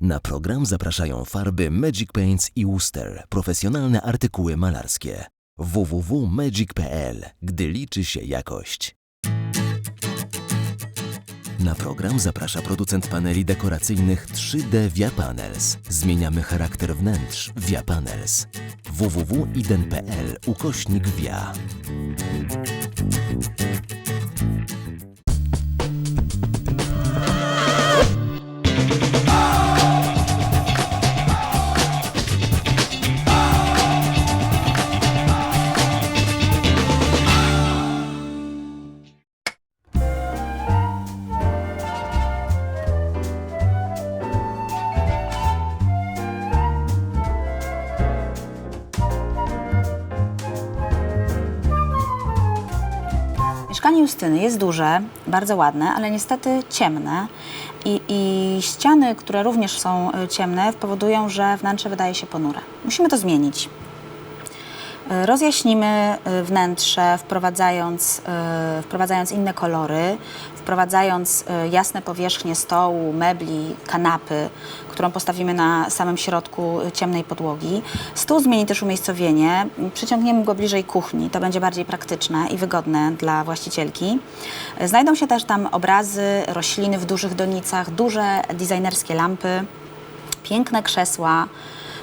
Na program zapraszają farby Magic Paints i Wooster, profesjonalne artykuły malarskie. www.magic.pl, gdy liczy się jakość. Na program zaprasza producent paneli dekoracyjnych 3D Via Panels. Zmieniamy charakter wnętrz Via Panels. www.iden.pl ukośnik Via. Jest duże, bardzo ładne, ale niestety ciemne. I, I ściany, które również są y, ciemne, powodują, że wnętrze wydaje się ponure. Musimy to zmienić. Y, Rozjaśnimy y, wnętrze, wprowadzając, y, wprowadzając inne kolory, wprowadzając jasne powierzchnie stołu, mebli, kanapy, którą postawimy na samym środku ciemnej podłogi. Stół zmieni też umiejscowienie, przyciągniemy go bliżej kuchni, to będzie bardziej praktyczne i wygodne dla właścicielki. Znajdą się też tam obrazy, rośliny w dużych donicach, duże designerskie lampy, piękne krzesła,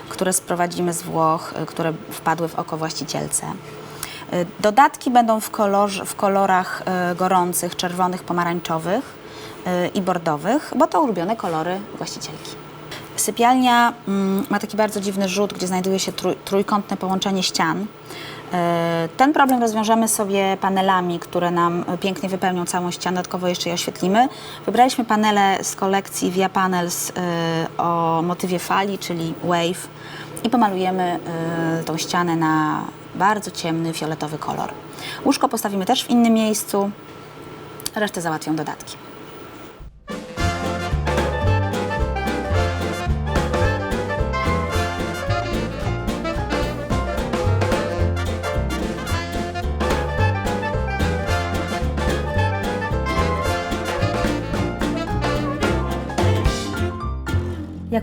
które sprowadzimy z Włoch, y, które wpadły w oko właścicielce. Y, Dodatki będą w, w kolorach y, gorących, czerwonych, pomarańczowych i bordowych, bo to ulubione kolory właścicielki. Sypialnia mm, ma taki bardzo dziwny rzut, gdzie znajduje się trój, trójkątne połączenie ścian. Y, Ten problem rozwiążemy sobie panelami, które nam pięknie wypełnią całą ścianę, dodatkowo jeszcze je oświetlimy. Wybraliśmy panele z kolekcji Via Panels y, o motywie fali, czyli wave i pomalujemy y, tą ścianę na bardzo ciemny, fioletowy kolor. Łóżko postawimy też w innym miejscu, resztę załatwią dodatki.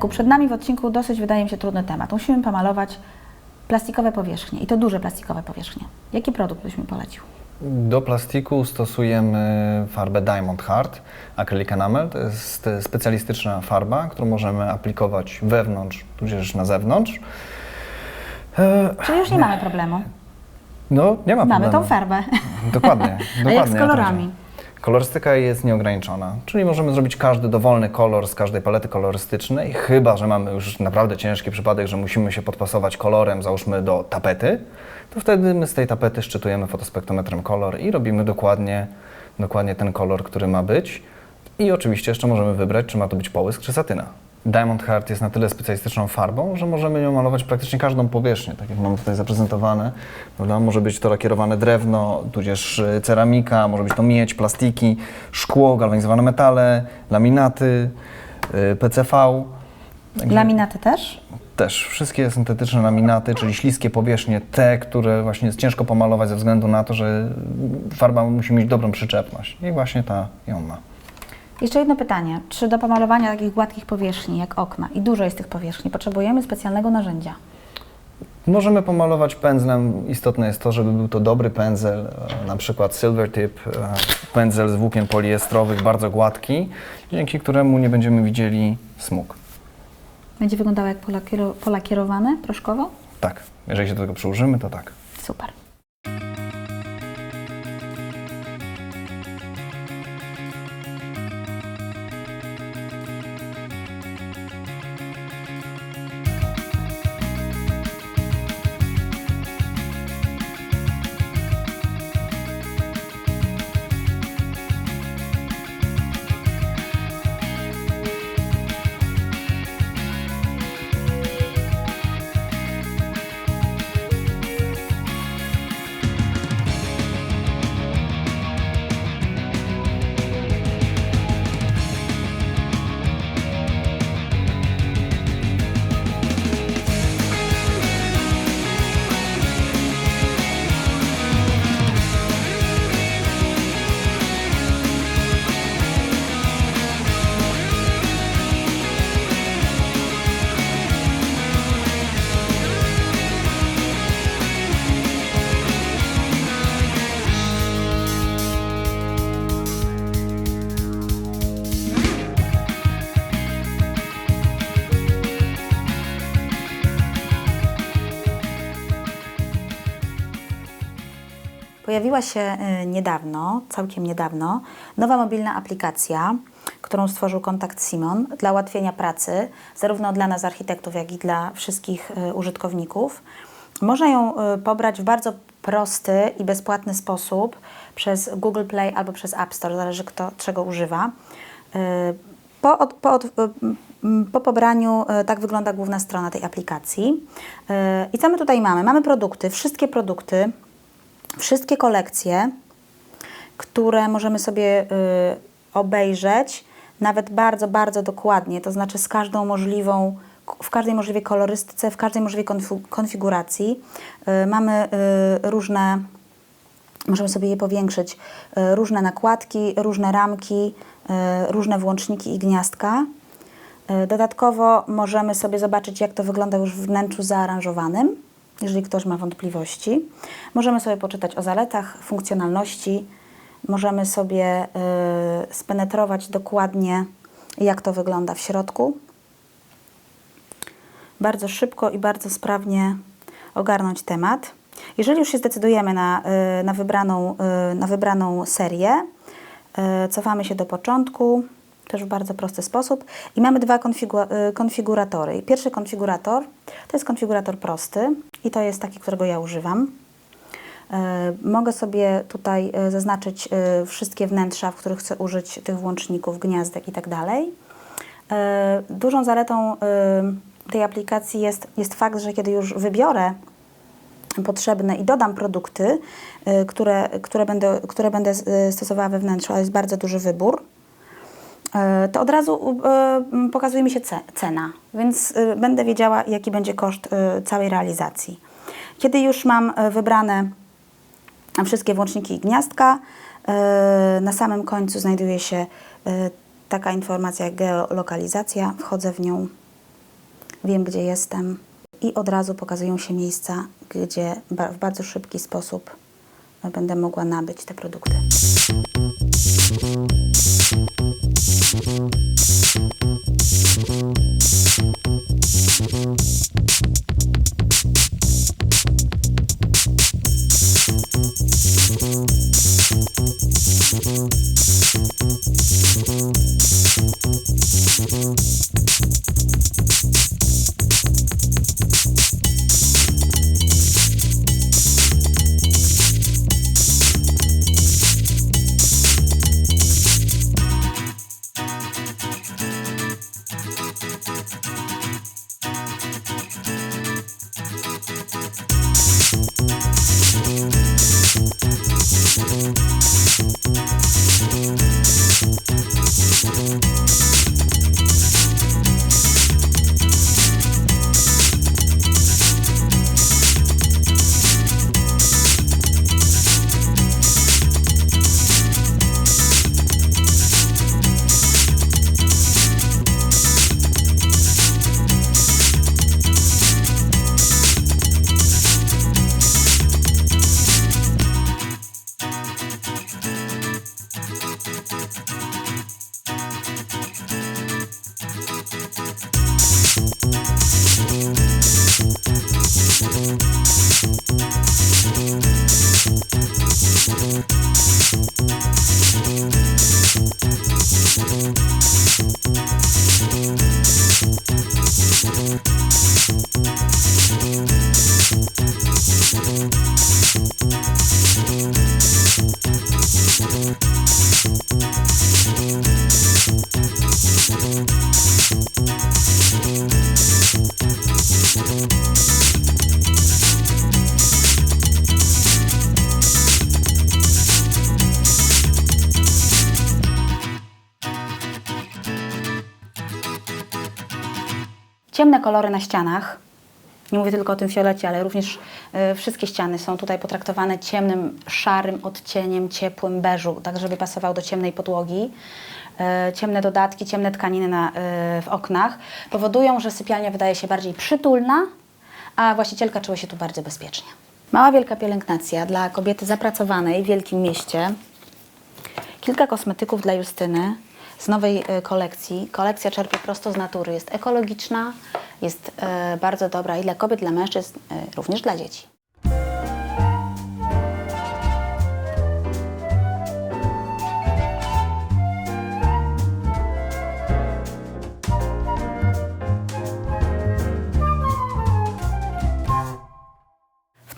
Przed nami w odcinku dosyć wydaje mi się trudny temat. Musimy pomalować plastikowe powierzchnie i to duże plastikowe powierzchnie. Jaki produkt byś mi polecił? Do plastiku stosujemy farbę Diamond Hard Acrylic Enamel. To jest specjalistyczna farba, którą możemy aplikować wewnątrz, tudzież na zewnątrz. E, Czyli już nie mamy problemu. No, nie ma Mamy problemu. tą farbę. Dokładnie. A dokładnie jak z to kolorami? Kolorystyka jest nieograniczona, czyli możemy zrobić każdy dowolny kolor z każdej palety kolorystycznej, chyba że mamy już naprawdę ciężki przypadek, że musimy się podpasować kolorem, załóżmy do tapety, to wtedy my z tej tapety szczytujemy fotospektrometrem kolor i robimy dokładnie, dokładnie ten kolor, który ma być. I oczywiście jeszcze możemy wybrać, czy ma to być połysk, czy satyna. Diamond Heart jest na tyle specjalistyczną farbą, że możemy nią malować praktycznie każdą powierzchnię, tak jak mamy tutaj zaprezentowane. Prawda? Może być to lakierowane drewno, tudzież y, ceramika, może być to miedź, plastiki, szkło, galwanizowane metale, laminaty, y, PCV. Także Laminaty też? Też wszystkie syntetyczne laminaty, czyli śliskie powierzchnie, te, które właśnie jest ciężko pomalować ze względu na to, że farba musi mieć dobrą przyczepność. I właśnie ta ją ma. Jeszcze jedno pytanie. Czy do pomalowania takich gładkich powierzchni jak okna i dużo jest tych powierzchni, potrzebujemy specjalnego narzędzia? Możemy pomalować pędzlem. Istotne jest to, żeby był to dobry pędzel, e, na przykład Silver Tip, e, pędzel z włókien poliestrowych, bardzo gładki, dzięki któremu nie będziemy widzieli smug. Będzie wyglądało jak polakiero, polakierowane proszkowo? Tak, jeżeli się do tego przyłożymy, to tak. Super. Pojawiła się e, niedawno, całkiem niedawno, nowa mobilna aplikacja, którą stworzył Kontakt Simon dla ułatwienia pracy, zarówno dla nas architektów, jak i dla wszystkich e, użytkowników. Można ją e, pobrać w bardzo prosty i bezpłatny sposób przez Google Play albo przez App Store, zależy kto czego używa. Po, od, po, od, m, po pobraniu tak wygląda główna strona tej aplikacji. I co my tutaj mamy? Mamy produkty, wszystkie produkty, wszystkie kolekcje, które możemy sobie y, obejrzeć, nawet bardzo, bardzo dokładnie, to znaczy z każdą możliwą, w każdej możliwej kolorystyce, w każdej możliwej konfiguracji. Y, mamy y, różne, możemy sobie je powiększyć, różne nakładki, różne ramki, różne włączniki i gniazdka. Dodatkowo możemy sobie zobaczyć, jak to wygląda już w wnętrzu zaaranżowanym, jeżeli ktoś ma wątpliwości. Możemy sobie poczytać o zaletach, funkcjonalności. Możemy sobie y, spenetrować dokładnie, jak to wygląda w środku. Bardzo szybko i bardzo sprawnie ogarnąć temat. Jeżeli już się zdecydujemy na, y, na, wybraną, y, na wybraną serię, y, cofamy się do początku, też w bardzo prosty sposób. I mamy dwa konfigu- y, konfiguratory. Pierwszy konfigurator to jest konfigurator prosty i to jest taki, którego ja używam. E, Mogę sobie tutaj e, zaznaczyć e, wszystkie wnętrza, w których chcę użyć tych włączników, gniazdek i tak Dużą zaletą tej aplikacji jest, jest fakt, że kiedy już wybiorę potrzebne i dodam produkty, które, które, będę, które będę stosowała we wnętrzu, a jest bardzo duży wybór, to od razu e, pokazuje mi się ce- cena, więc e, będę wiedziała, jaki będzie koszt e, całej realizacji. Kiedy już mam e, wybrane wszystkie włączniki i gniazdka, e, na samym końcu znajduje się e, taka informacja jak geolokalizacja. Wchodzę w nią, wiem gdzie jestem i od razu pokazują się miejsca, gdzie w bardzo szybki sposób będę mogła nabyć te produkty. Mm-hmm. Ciemne kolory na ścianach. Nie mówię tylko o tym fiolecie, ale również e, wszystkie ściany są tutaj potraktowane ciemnym, szarym odcieniem, ciepłym beżu, tak żeby pasował do ciemnej podłogi. E, ciemne dodatki, ciemne tkaniny na, e, w oknach powodują, że sypialnia wydaje się bardziej przytulna, a właścicielka czuje się tu bardzo bezpiecznie. Mała wielka pielęgnacja dla kobiety zapracowanej w wielkim mieście. Kilka kosmetyków dla Justyny z nowej e, kolekcji. Kolekcja czerpie prosto z natury. Jest ekologiczna, jest e, bardzo dobra i dla kobiet, dla mężczyzn, e, również dla dzieci.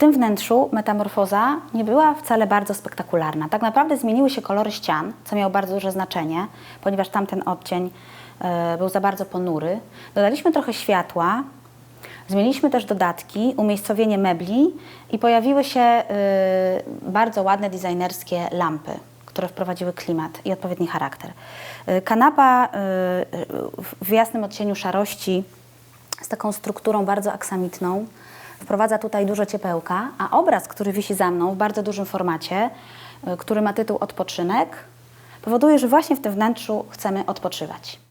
Tym wnętrzu metamorfoza nie była wcale bardzo spektakularna. Tak naprawdę zmieniły się kolory ścian, co miało bardzo duże znaczenie, ponieważ tamten odcień e, był za bardzo ponury. Dodaliśmy trochę światła, zmieniliśmy też dodatki, umiejscowienie mebli i pojawiły się y, bardzo ładne designerskie lampy, które wprowadziły klimat i odpowiedni charakter. Y, kanapa w jasnym odcieniu szarości z taką strukturą bardzo aksamitną. Wprowadza tutaj dużo ciepełka, a obraz, który wisi za mną w bardzo dużym formacie, y, który ma tytuł Odpoczynek, powoduje, że właśnie w tym wnętrzu chcemy odpoczywać.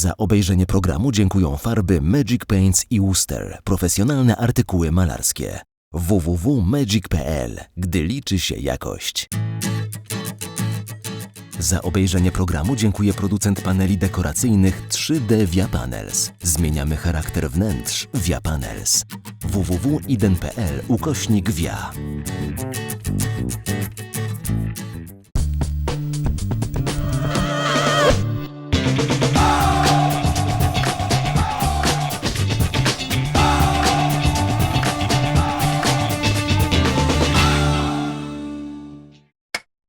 Za obejrzenie programu dziękują farby Magic Paints i Wooster, profesjonalne artykuły malarskie. www.magic.pl, gdy liczy się jakość. Za obejrzenie programu dziękuję producent paneli dekoracyjnych 3D Via Panels. Zmieniamy charakter wnętrz Via Panels. www.iden.pl ukośnik Via.